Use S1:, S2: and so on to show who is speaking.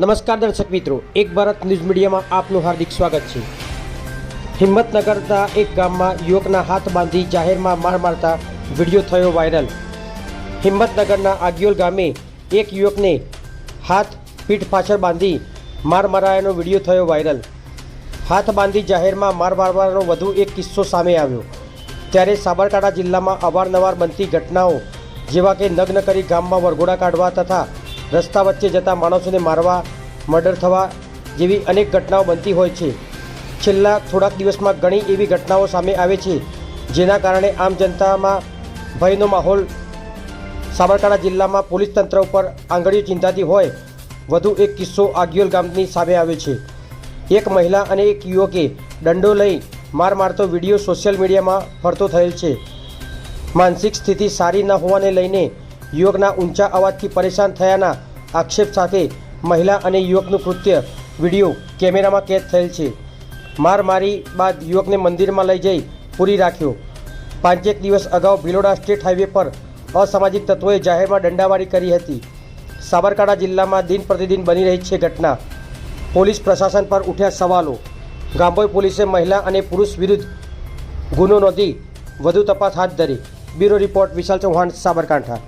S1: નમસ્કાર દર્શક મિત્રો, એક ભારત ન્યૂઝ મીડિયામાં આપનું હાર્દિક સ્વાગત છે. હિંમતનગરના એક ગામમાં યુવકના હાથ બાંધી જાહેરમાં માર મારતા વીડિયો થયો વાયરલ. હિંમતનગરના આગિયોલ ગામે એક યુવકને હાથ પીઠ પાછળ બાંધી માર મરાયાનો વીડિયો થયો વાયરલ. હાથ બાંધી જાહેરમાં માર મારવાનો વધુ એક કિસ્સો સામે આવ્યો. ત્યારે સાબરકાંઠા જિલ્લામાં અવારનવાર બનતી ઘટનાઓ, જેવા કે નગ્ન કરી ગામમાં વરઘોડા કાઢવા તથા રસ્તા વચ્ચે જતા માણસોને મારવા, મર્ડર થવા જેવી અનેક ઘટનાઓ બનતી હોય છે. છેલ્લા થોડાક દિવસમાં ઘણી એવી ઘટનાઓ સામે આવે છે, જેના કારણે આમ જનતામાં ભયનો માહોલ સાબરકાંઠા જિલ્લામાં પોલીસ તંત્ર ઉપર આંગળીઓ ચિંતાતી હોય, વધુ એક કિસ્સો આગિયોલ ગામની સામે આવ્યો છે. એક મહિલા અને એક યુવકે દંડો લઈ માર મારતો વીડિયો સોશિયલ મીડિયામાં ફરતો થયેલ છે. માનસિક સ્થિતિ સારી ન હોવાને લઈને યુવકના ઊંચા અવાજથી પરેશાન થયાના આક્ષેપ સાથે મહિલા અને યુવકનું કૃત્ય. વીડિયો કેમેરામાં કેદ થયેલ છે. માર મારી બાદ યુવકને મંદિરમાં લઈ જઈ પૂરી રાખ્યો. પાંચેક દિવસ અગાઉ ભિલોડા સ્ટેટ હાઈવે પર અસામાજિક તત્વોએ જાહેરમાં દંડાવાળી કરી હતી. સાબરકાંઠા જિલ્લામાં દિન પ્રતિદિન બની રહી છે ઘટના. પોલીસ પ્રશાસન પર ઉઠ્યા સવાલો. ગાંભોઈ પોલીસે મહિલા અને પુરુષ વિરુદ્ધ ગુનો નોંધી વધુ તપાસ હાથ ધરી. Bureau report Vishal Chauhan, Sabarkantha.